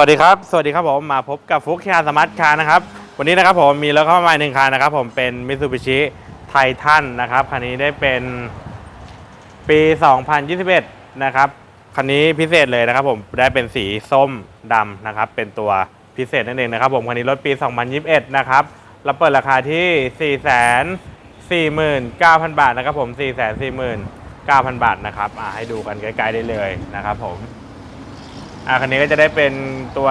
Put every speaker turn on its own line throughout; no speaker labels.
สวัสดีครับ สวัสดีครับผมมาพบกับฟุกคาสมาร์ทคาร์นะครับ วันนี้นะครับผมมีรถเข้ามาหนึ่งคันนะครับ ผมเป็นมิ t ูบิชิไททันนะครับคันนี้ได้เป็นปี 2021 นะครับคันนี้พิเศษเลยนะครับ ผมได้เป็นสีส้มดำนะครับ เป็นตัวพิเศษนั่นเองนะครับ ผมคันนี้รถปี 2021 นะครับเราเปิดราคาที่ 449,000 บาทนะครับ ผม 449,000 บาทนะครับอ่าให้ดูกันใกล้ๆได้เลยนะครับ ผม อ่าคันนี้ก็จะได้เป็นตัว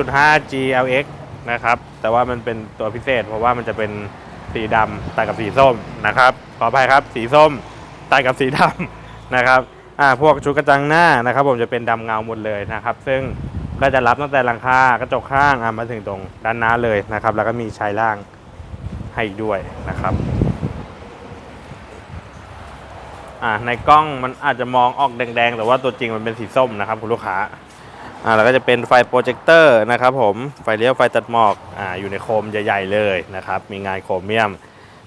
2.5 GLX นะครับ แต่ว่ามันเป็นตัวพิเศษ เพราะว่ามันจะเป็นสีดำตัดกับสีส้มนะครับ ขออภัยครับ สีส้มตัดกับสีดำนะครับ อ่า พวกชุดกระจังหน้านะครับ ผมจะเป็นดำเงาหมดเลยนะครับ ซึ่งก็จะรับตั้งแต่หลังคากระจกข้างอ่ามาถึงตรงด้านหน้าเลยนะครับ แล้วก็มีชายล่างให้ด้วยนะครับอ่าในกล้องมันอาจจะมองออกแดงๆ แต่ว่าตัวจริงมันเป็นสีส้มนะครับคุณลูกค้า อ่าแล้วก็จะเป็นไฟโปรเจคเตอร์นะครับผมไฟเลี้ยวไฟตัดหมอกอ่าอยู่ในโคมใหญ่ๆเลยนะครับมีงานโครเมียม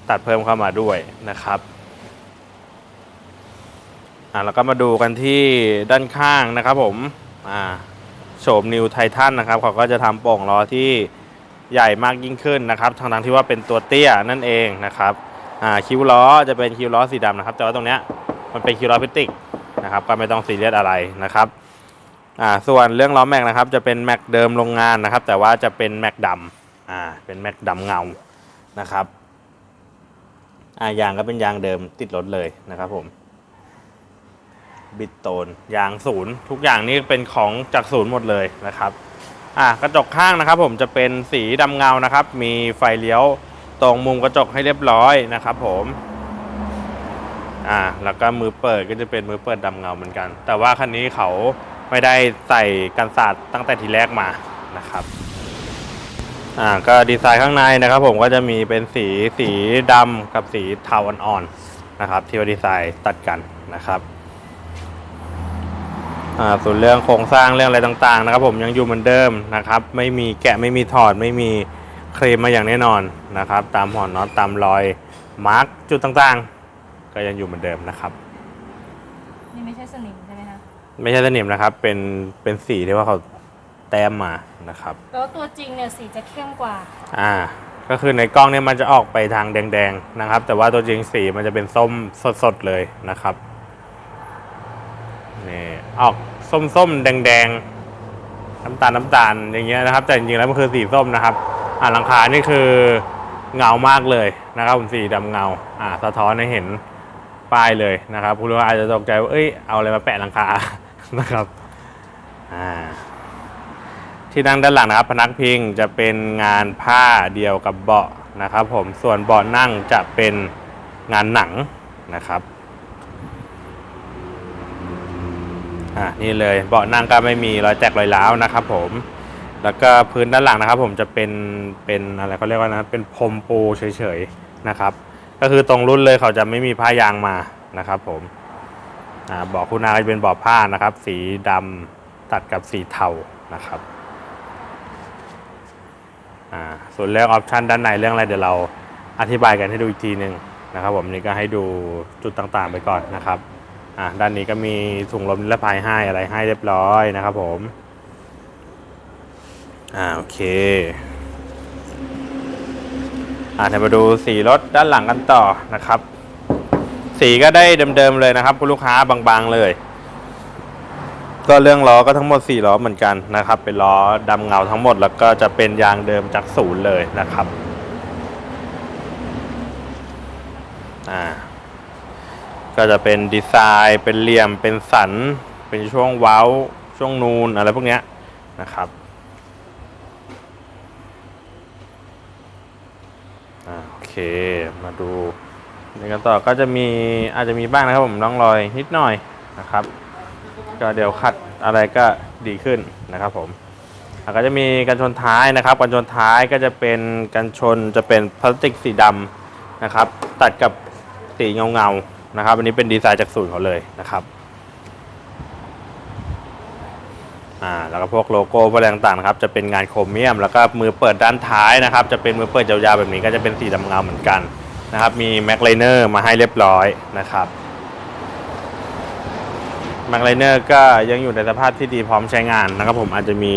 ตัดเพิ่มเข้ามาด้วยนะครับอ่าแล้วก็มาดูกันที่ด้านข้างนะครับผมอ่าโฉมนิวไททันนะครับเขาก็จะทำโป่งล้อที่ใหญ่มากยิ่งขึ้นนะครับทางทางที่ว่าเป็นตัวเตี้ยนั่นเองนะครับอ่าคิ้วล้อจะเป็นคิ้วล้อสีดำนะครับ แต่ว่าตรงเนี้ยมันเป็นคิ้วล้อพลาสติกนะครับก็ไม่ต้องซีเรียสอะไรนะครับ อ่าส่วนเรื่องล้อแม็กนะครับจะเป็นแม็กเดิมโรงงานนะครับ แต่ว่าจะเป็นแม็กดำอ่าเป็นแม็กดำเงานะครับอ่ายางก็เป็นยางเดิมติดรถเลยนะครับผมบิดโตนยางศูนย์ทุกอย่างนี่เป็นของจากศูนย์หมดเลยนะครับอ่ากระจกข้างนะครับ ผมจะเป็นสีดำเงานะครับ มีไฟเลี้ยวตรงมุมกระจกให้เรียบร้อยนะครับ ผมอ่าแล้วก็มือเปิดก็จะเป็นมือเปิดดำเงาเหมือนกัน แต่ว่าคันนี้เขา ไม่ได้ใส่กันศาสตร์ตั้งแต่ทีแรกมานะครับอ่าก็ดีไซน์ข้างในนะครับผมก็จะมีเป็นสีสีดำกับสีเทาอ่อนๆนะครับ ที่ว่าดีไซน์ตัดกันนะครับอ่าส่วนเรื่องโครงสร้างเรื่องอะไรต่างๆ นะครับ ผมยังอยู่เหมือนเดิมนะครับ ไม่มีแกะไม่มีถอดไม่มีเคลมมาอย่างแน่นอนนะครับ ตามห่อนน็อตตามรอยมาร์กจุดต่างๆ ก็ยังอยู่เหมือนเดิมนะครับ
นี่ไม่ใช่สนิมใช่ ไหมคะ
ไม่ใช่สนิมนะครับ เป็นเป็นสีที่ว่าเขาแต้มมานะครับ
แล้วตัวจริงเนี่ยสีจะเข้มกว่า
อ่า ก็คือในกล้องเนี่ยมันจะออกไปทางแดงๆนะครับ แต่ว่าตัวจริงสีมันจะเป็นส้มสดๆเลยนะครับนี่ออกส้มๆแดงๆน้ำตาลน้ำตาลอย่างเงี้ยนะครับ แต่จริงๆแล้วมันคือสีส้มนะครับ อ่าหลังคานี่คือเงามากเลยนะครับผมสีดำเงา อ่าสะท้อนให้เห็น ป้ายเลยนะครับผู้รู้อาจจะตกใจว่าเอ้ยเอาอะไรมาแปะหลังคานะครับที่นั่งด้านหลังนะครับ พนักพิงจะเป็นงานผ้าเดียวกับเบาะนะครับ ผมส่วนเบาะนั่งจะเป็นงานหนังนะครับอ่านี่เลยเบาะนั่งก็ไม่มีรอยแตกรอยร้าวนะครับ ผมแล้วก็พื้นด้านหลังนะครับ ผมจะเป็นเป็นอะไรเขาเรียกว่านะเป็นพรมปูเฉยๆนะครับ ก็คือตรงรุ่นเลยเขาจะไม่มีผ้ายางมานะครับ ผมอ่าเบาะคุณอาจะเป็นเบาะผ้านะครับ สีดำตัดกับสีเทานะครับอ่าส่วนเรื่องออปชันด้านในเรื่องอะไรเดี๋ยวเราอธิบายกันให้ดูอีกทีหนึ่งนะครับผมนี่ก็ให้ดูจุดต่างๆไปก่อนนะครับอ่าด้านนี้ก็มีถุงลมนิรภัยให้อะไรให้เรียบร้อยนะครับผมอ่าโอเค อ่าเดี๋ยวมาดูสีรถด้านหลังกันต่อนะครับ สีก็ได้เดิมๆเลยนะครับคุณลูกค้าบางๆเลย ก็เรื่องล้อก็ทั้งหมด4ล้อเหมือนกันนะครับ เป็นล้อดำเงาทั้งหมดแล้วก็จะเป็นยางเดิมจากศูนย์เลยนะครับอ่าก็จะเป็นดีไซน์เป็นเหลี่ยมเป็นสัน เป็นช่วงเว้าช่วงนูนอะไรพวกเนี้ยนะครับ อ่าโอ เค มาดูในกันต่อก็จะมีอาจจะมีบ้างนะครับผมร่องรอยนิดหน่อยนะครับ ก็เดี๋ยวขัดอะไรก็ดีขึ้นนะครับผมก็จะมีกันชนท้ายนะครับกันชนท้ายก็จะเป็นกันชนจะเป็นพลาสติกสีดำนะครับ ตัดกับสีเงาเงาๆนะครับ อันนี้เป็นดีไซน์จากศูนย์เขาเลยนะครับ อ่าแล้วก็พวกโลโก้พวกอะไรต่างๆนะครับจะเป็นงานโครเมียม แล้วก็มือเปิดด้านท้ายนะครับ จะเป็นมือเปิดยาวๆแบบนี้ก็จะเป็นสีดำเงาเหมือนกันนะครับมีแม็กไลเนอร์มาให้เรียบร้อยนะครับแม็กไลเนอร์ก็ยังอยู่ในสภาพที่ดีพร้อมใช้งานนะครับ ผมอาจจะมี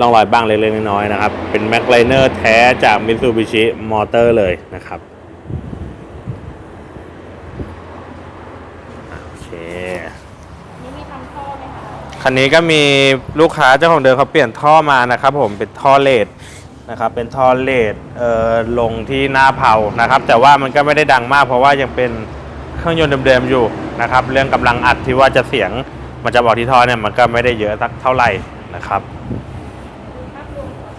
ร่องรอยบ้างเล็กๆน้อยๆนะครับ เป็นแม็กไลเนอร์แท้จากมิ t ซูบิชิมอเตอร์เลยนะครับอะโอเค
นี่มีทำท่อไหม คะ
คันนี้ก็มีลูกค้าเจ้าของเดิมเขาเปลี่ยนท่อมานะครับ ผมเป็นท่อเลดนะครับ เป็นท่อเลดเอ่อลงที่หน้าเผานะครับ แต่ว่ามันก็ไม่ได้ดังมากเพราะว่ายังเป็นเครื่องยนต์เดิมๆอยู่นะครับ เรื่องกำลังอัดที่ว่าจะเสียงมันจะบอกที่ท่อเนี่ยมันก็ไม่ได้เยอะสักเท่าไหร่นะครับ
ดูภาพรวมก่อน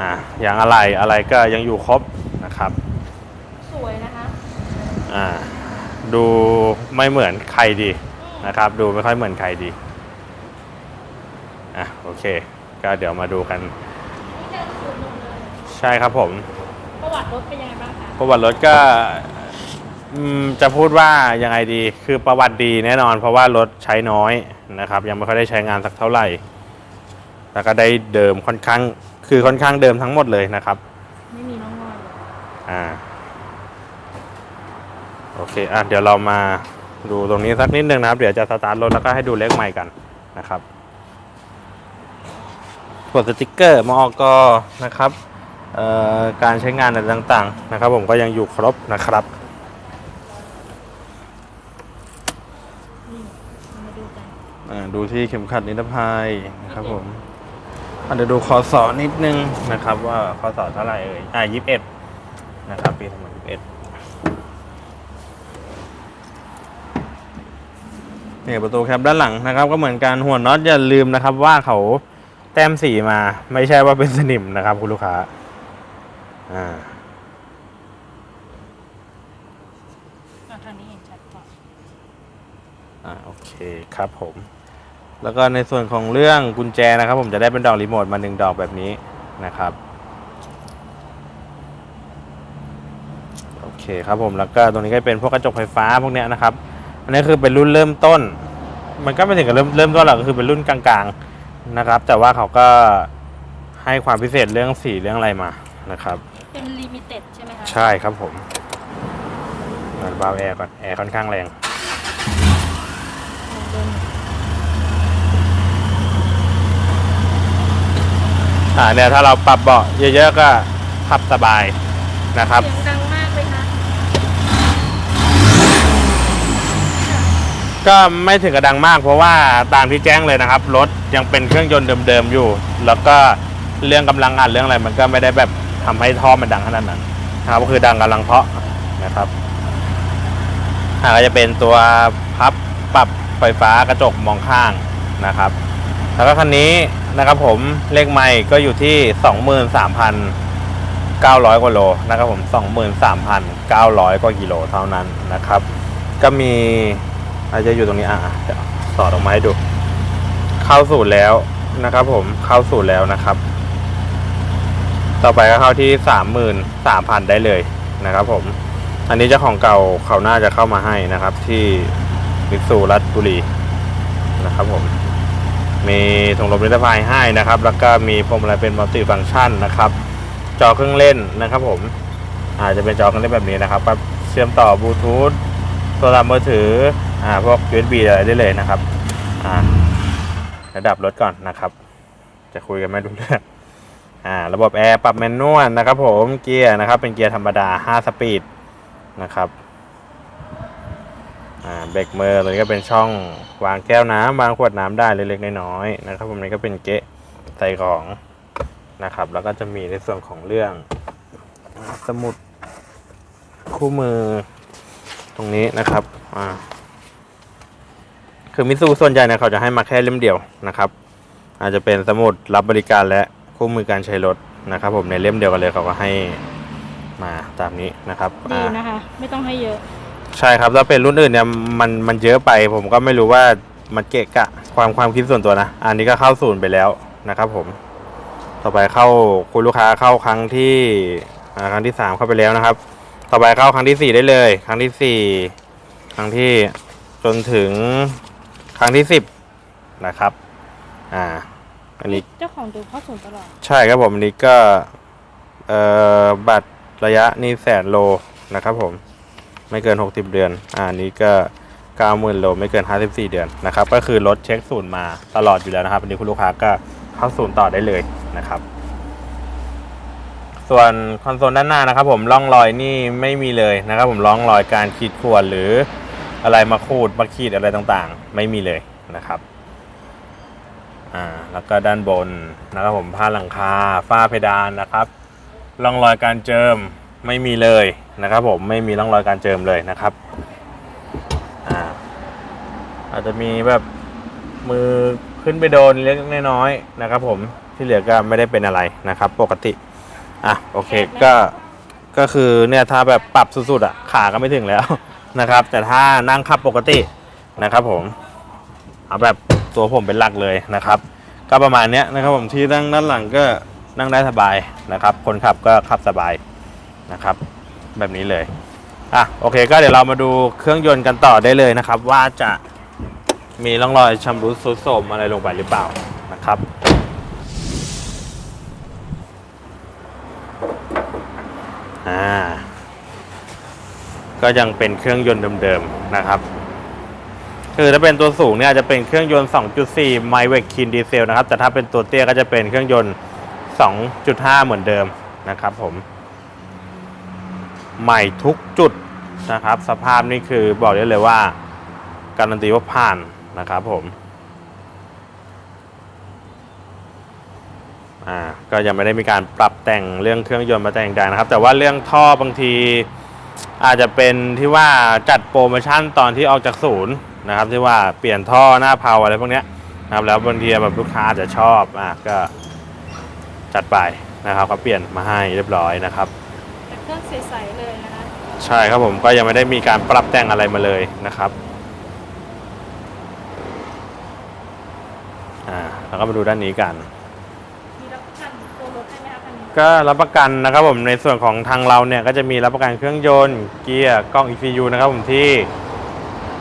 อ่าอย่างอะไรอะไรก็ยังอยู่ครบนะครับ
สวยนะคะ
อ่าดูไม่เหมือนใครดีนะครับ ดูไม่ค่อยเหมือนใครดี อะโอเค ก็เดี๋ยวมาดูกัน
นี่เดินสูงลงเลย
ใช่ครับผม
ประวัติรถเป็นยังไงบ้างคะ
ประวัติรถก็อืมจะพูดว่ายังไงดีคือประวัติดีแน่นอน เพราะว่ารถใช้น้อยนะครับ ยังไม่ค่อยได้ใช้งานสักเท่าไหร่แล้วก็ได้เดิมค่อนข้างคือค่อนข้างเดิมทั้งหมดเลยนะครับ
ไม่มีน้องงอยเลย
อ่าโอเคอะเดี๋ยวเรามาดูตรงนี้สักนิดนึงนะครับ เดี๋ยวจะสตาร์ทรถแล้วก็ให้ดูเลขใหม่กันนะครับ กดสติกเกอร์มอกนะครับเอ่อการใช้งานอะไรต่างๆนะครับ ผมก็ยังอยู่ครบนะครับ
นี่มาดูกัน
อ่าดูที่เข็มขัดนิรภัยนะครับผมอะเดี๋ยวดูคอสอนิดนึงนะครับ ว่าคอสอเท่าไหร่เอ่ยอ่ายี่สิบเอ็ดนะครับปีสองพันยี่สิบเอ็ดเนี่ยประตูแคปด้านหลังนะครับ ก็เหมือนกันหัวน็อตอย่าลืมนะครับ ว่าเขา แต้มสีมาไม่ใช่ว่าเป็นสนิมนะครับคุณลูกค้าอ่า
ทางนี้เห็นชัดกว่า
อ่าโอเคครับผม แล้วก็ในส่วนของเรื่องกุญแจนะครับ ผมจะได้เป็นดอกรีโมทมาหนึ่งดอกแบบนี้นะครับโอเคครับผมแล้วก็ตรงนี้ก็เป็นพวกกระจกไฟฟ้าพวกเนี้ยนะครับ อันนี้คือเป็นรุ่นเริ่มต้น มันก็ไม่ถึงกับเริ่มเริ่มต้นหรอกก็คือเป็นรุ่นกลางๆ นะครับ แต่ว่าเขาก็ให้ความพิเศษเรื่องสีเรื่องอะไรมานะครับ
เป็นลิมิเต็ดใช่ไหมคะ
ใช่ครับผมเปิดบาวแอร์ก่อนแอร์ค่อนข้างแรง
ลองเดิน
อ่าเนี่ยถ้าเราปรับเบาะเยอะๆก็พับสบายนะครับ
เสียงดังมากเลยนะ
ก็ไม่ถึงกับดังมาก เพราะว่าตามที่แจ้งเลยนะครับรถยังเป็นเครื่องยนต์เดิมๆอยู่ แล้วก็เรื่องกำลังอัดเรื่องอะไร มันก็ไม่ได้แบบทำให้ท่อมันดังขนาดนั้นนะครับก็คือดังกำลังเพาะนะครับอ่าก็จะเป็นตัวพับปรับไฟฟ้ากระจกมองข้างนะครับ แล้วก็คันนี้นะครับผมเลขไม่ก็อยู่ที่ 23,900 กว่าโลนะครับผม 23,900 กว่ากิโลเท่านั้นนะครับ ก็มี อาจจะอยู่ตรงนี้อะสอดออกมาให้ดู เข้าสู่แล้วนะครับ ผมเข้าสู่แล้วนะครับ ต่อไปก็เข้าที่สามหมื่นสามพันได้เลยนะครับ ผม อันนี้เจ้าของเก่าเขาน่าจะเข้ามาให้นะครับ ที่มิตซูรัตบุรีนะครับ ผม มีถุงลมนิรภัยให้นะครับ แล้วก็มีพวงมาลัยเป็นมัลติฟังก์ชันนะครับ จอเครื่องเล่นนะครับ ผม อาจจะเป็นจอเครื่องเล่นแบบนี้นะครับเชื่อมต่อบลูทูธโทรศัพท์มือถือ อ่าพวก USB อะไรได้เลยนะครับอ่าระดับรถก่อนนะครับ จะคุยกันไม่รู้เรื่องอ่าระบบแอร์ปรับแมนนวลนะครับผมเกียร์นะครับ เป็นเกียร์ธรรมดา 5 สปีดนะครับอ่าเบรกมือเลยก็เป็นช่องวางแก้วน้ำวางขวดน้ำได้เล็กๆน้อยๆนะครับผมนี่ก็เป็นเกะใส่ของนะครับ แล้วก็จะมีในส่วนของเรื่องสมุดคู่มือตรงนี้นะครับอ่า คือมิตซูส่วนใหญ่เนี่ยเขาจะให้มาแค่เล่มเดียวนะครับ อาจจะเป็นสมุดรับบริการและคู่มือการใช้รถนะครับผมในเล่มเดียวกันเลยเขาก็ให้มาตามนี้นะครับ
ดี
อ่า
นะคะ ไม่ต้องให้เยอะ
ใช่ครับถ้าเป็นรุ่นอื่นเนี่ยมันมันเยอะไป ผมก็ไม่รู้ว่ามันเกะกะความความคิดส่วนตัวนะ อันนี้ก็เข้าศูนย์ไปแล้วนะครับ ผม ต่อไปเข้าคุณลูกค้าเข้าครั้งที่อ่าครั้งที่สามเข้าไปแล้วนะครับ ต่อไปเข้าครั้งที่สี่ได้เลย ครั้งที่สี่ครั้งที่จนถึง ครั้งที่สิบนะครับ อ่า อันนี้
เจ้าของเดิมเข้าศูนย์ตลอด
ใช่ครับผมอันนี้ก็เอ่อบัตรระยะนี่แสนโลนะครับผม ไม่เกิน 60 เดือน อ่าอันนี้ก็ 90,000 โลไม่เกิน 54 เดือนนะครับ ก็คือรถเช็คศูนย์มาตลอดอยู่แล้วนะครับอันนี้คุณลูกค้าก็เข้าศูนย์ต่อได้เลยนะครับ ส่วนคอนโซลด้านหน้านะครับผมร่องรอยนี่ไม่มีเลยนะครับผมร่องรอยการขีดข่วนหรือ อะไรมาขูดมาขีดอะไรต่างๆ ไม่มีเลยนะครับอ่าแล้วก็ด้านบนนะครับผมผ้าหลังคาฝ้าเพดานนะครับร่องรอยการเจิมไม่มีเลยนะครับผมไม่มีร่องรอยการเจิมเลยนะครับอ่าอาจจะมีแบบมือขึ้นไปโดนเล็กน้อยๆนะครับ ผมที่เหลือก็ไม่ได้เป็นอะไรนะครับ ปกติอะโอเคก็ก็คือเนี่ยถ้าแบบปรับสุดๆอะขาก็ไม่ถึงแล้ว นะครับ แต่ถ้านั่งขับปกตินะครับ ผมเอาแบบตัวผมเป็นหลักเลยนะครับ ก็ประมาณนี้นะครับผมที่นั่งด้านหลังก็นั่งได้สบายนะครับ คนขับก็ขับสบายนะครับ แบบนี้เลยอะโอเค ก็เดี๋ยวเรามาดูเครื่องยนต์กันต่อได้เลยนะครับ ว่าจะมีร่องรอยชำรุดทรุดโทรมอะไรลงไปหรือเปล่านะครับอ่า ก็ยังเป็นเครื่องยนต์เดิมๆนะครับคือถ้าเป็นตัวสูงเนี่ยจะเป็นเครื่องยนต์ 2.4 m y w e c Kin Diesel นะครับ แต่ถ้าเป็นตัวเตี้ยก็จะเป็นเครื่องยนต์ 2.5 เหมือนเดิมนะครับผม ใหม่ทุกจุดนะครับ สภาพนี่คือบอกได้เลยว่า การันตีว่าผ่านนะครับผม อ่า ก็ยังไม่ได้มีการปรับแต่งเรื่องเครื่องยนต์มาแต่งใดนะครับ แต่ว่าเรื่องท่อบางที อาจจะเป็นที่ว่าจัดโปรโมชั่นตอนที่ออกจากศูนย์นะครับ ที่ว่าเปลี่ยนท่อหน้าเพาอะไรพวกเนี้ยนะครับแล้วบางทีแบบลูกค้าอาจจะชอบอะก็จัดไปนะครับก็เปลี่ยนมาให้เรียบร้อยนะครับ
แต่เครื่องใสๆเลยนะคะ
ใช่ครับผมก็ยังไม่ได้มีการปรับแต่งอะไรมาเลยนะครับอ่าแล้วก็มาดูด้านนี้กัน
ก็รั
บประกันนะครับผมในส่วนของทางเราเนี่ยก็จะมีรับประกันเครื่องยนต์เกียร์กล้อง ECU นะครับผมที่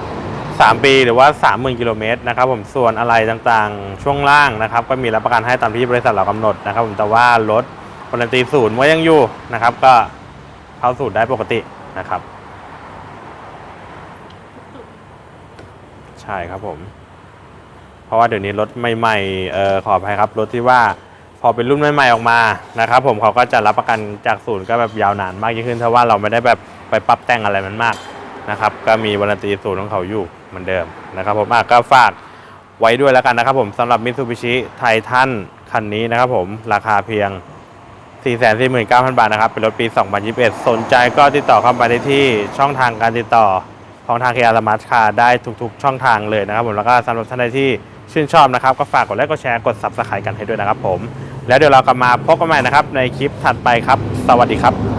3 ปีหรือว่า 30,000กิโลเมตรนะครับผมส่วนอะไรต่างๆ ช่วงล่างนะครับ ก็มีรับประกันให้ตามที่บริษัทเรากำหนดนะครับผมแต่ว่ารถการันตีศูนย์ว่ายังอยู่นะครับ ก็เข้าศูนย์ได้ปกตินะครับ ใช่ครับผม เพราะว่าเดี๋ยวนี้รถใหม่ๆเออขออภัยครับรถที่ว่า พอเป็นรุ่นใหม่ๆออกมานะครับผมเขาก็จะรับประกันจากศูนย์ก็แบบยาวนานมากยิ่งขึ้นเพราะว่าเราไม่ได้แบบไปปรับแต่งอะไรมันมากนะครับก็มีวารันตีศูนย์ของเขาอยู่เหมือนเดิมนะครับผมก็ฝากไว้ด้วยแล้วกันนะครับผมสำหรับมิ t ซูบิชิไททันคันนี้นะครับผมราคาเพียง 449,000 บาทนะครับเป็นรถปี 2021 สนใจก็ติดต่อเข้ามาได้ที่ช่องทางการติดต่อของทางเคียร์สมาร์ทคาร์ได้ทุกๆ ช่องทางเลยนะครับผมแล้วก็สำหรับท่านใดที่ ชื่นชอบนะครับ ก็ฝากกดไลค์กดแชร์กด subscribe กันให้ด้วยนะครับผม แล้วเดี๋ยวเรากลับมาพบกันใหม่นะครับในคลิปถัดไปครับ สวัสดีครับ